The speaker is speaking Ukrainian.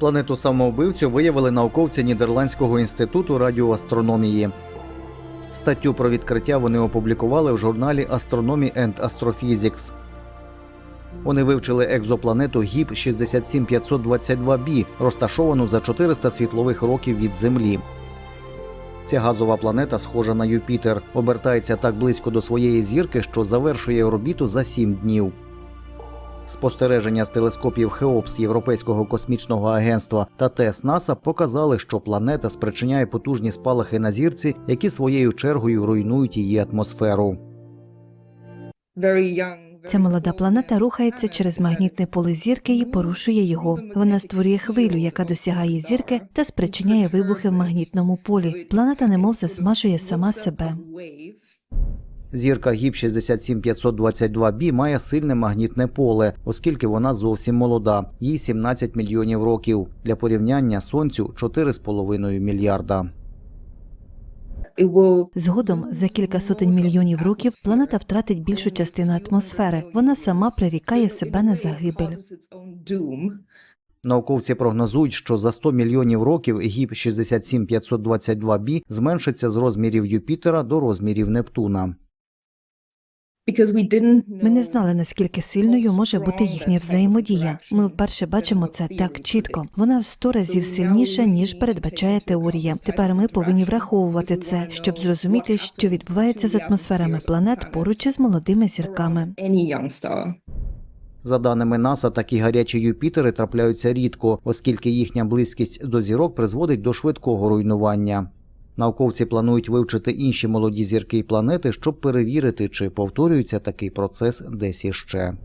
Планету самоубивцю виявили науковці Нідерландського інституту радіоастрономії. Статтю про відкриття вони опублікували в журналі Astronomy and Astrophysics. Вони вивчили екзопланету ГІП 67522b, розташовану за 400 світлових років від Землі. Ця газова планета схожа на Юпітер, обертається так близько до своєї зірки, що завершує орбіту за 7 днів. Спостереження з телескопів Хеопс Європейського космічного агентства та ТЕС НАСА показали, що планета спричиняє потужні спалахи на зірці, які своєю чергою руйнують її атмосферу. Ця молода планета рухається через магнітне поле зірки і порушує його. Вона створює хвилю, яка досягає зірки та спричиняє вибухи в магнітному полі. Планета немов засмажує сама себе. Зірка ГІП 67522b має сильне магнітне поле, оскільки вона зовсім молода, їй 17 мільйонів років. Для порівняння сонцю 4,5 мільярда. Згодом за кілька сотень мільйонів років планета втратить більшу частину атмосфери. Вона сама прирікає себе на загибель. Науковці прогнозують, що за 100 мільйонів років ГІП 67522b зменшиться з розмірів Юпітера до розмірів Нептуна. Ми не знали, наскільки сильною може бути їхня взаємодія. Ми вперше бачимо це так чітко. Вона в сто разів сильніша, ніж передбачає теорія. Тепер ми повинні враховувати це, щоб зрозуміти, що відбувається з атмосферами планет поруч із молодими зірками. За даними НАСА, такі гарячі Юпітери трапляються рідко, оскільки їхня близькість до зірок призводить до швидкого руйнування. Науковці планують вивчити інші молоді зірки планети, щоб перевірити, чи повторюється такий процес десь іще.